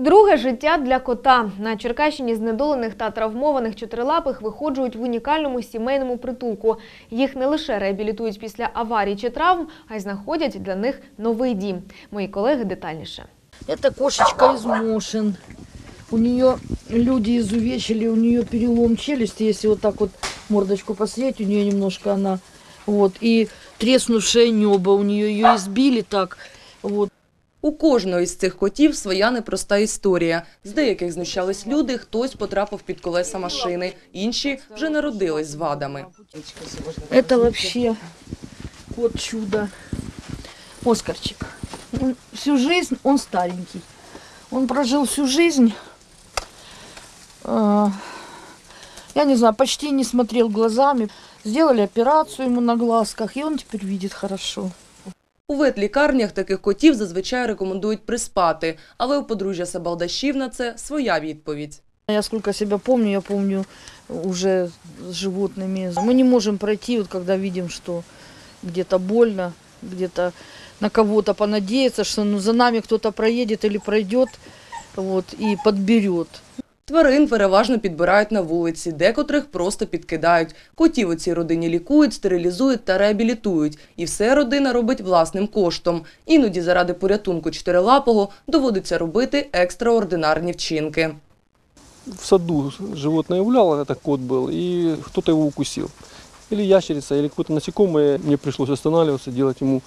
Друге життя для кота на Черкащині знедолених та травмованих чотирилапих виходжують в унікальному сімейному притулку. Їх не лише реабілітують після аварій чи травм, а й знаходять для них новий дім. Мої колеги детальніше. Это кошечка из Мошин. У нее люди изувечили, у нее перелом челюсти, если вот так мордочку посмотреть, у нее немножко она, вот, и треснувшее небо, у нее ее избили так, вот. У кожного із цих котів своя непроста історія. З деяких знущались люди, хтось потрапив під колеса машини, інші вже народились з вадами. Это вообще кот чудо. Оскарчик. Он всю жизнь, он старенький. Он прожил всю жизнь, я не знаю, почти не смотрел глазами. Сделали операцию ему на глазках, и он теперь видит хорошо. У ветлікарнях таких котів зазвичай рекомендують приспати, але у подружжя Сабалдашів на це своя відповідь. Я сколько себя помню, я помню уже с животными. Мы не можем пройти, вот когда видим, что где-то больно, где-то на кого-то понадеяться, что ну, за нами кто-то проедет или пройдет вот, и. Тварин переважно підбирають на вулиці, декотрих просто підкидають. Котів у цій родині лікують, стерилізують та реабілітують. І все родина робить власним коштом. Іноді заради порятунку чотирилапого доводиться робити екстраординарні вчинки. в саду животное гуляло, это кот был, и кто-то его укусил. Или ящерица, или какое-то насекомое. Мне пришлось останавливаться, делать ему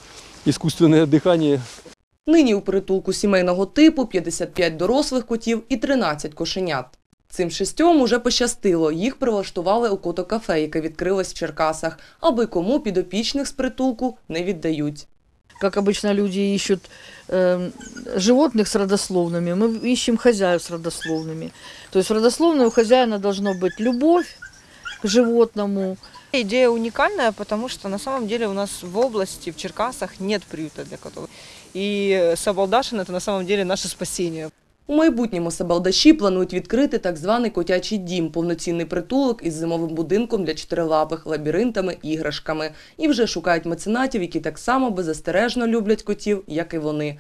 искусственное дыхание. Нині у притулку сімейного типу 55 дорослих котів і 13 кошенят. Цим шістьом уже пощастило. Їх прилаштували у котокафе, яке відкрилось в Черкасах, аби кому підопічних з притулку не віддають. Как обычно люди ищут э, животных с родословными, мы ищем хозяев с родословными. То есть в родословной у хозяина должно быть любовь к животному, Идея уникальная, потому что на самом деле у нас в области, в Черкасах нет приюта для котов. И Сабалдашин это на самом деле наше спасение. У майбутньому Сабалдаші планують відкрити так званий котячий дім, повноцінний притулок із зимовим будинком для чотирилапих, лабіринтами, іграшками. І вже шукають меценатів, які так само беззастережно люблять котів, як і вони.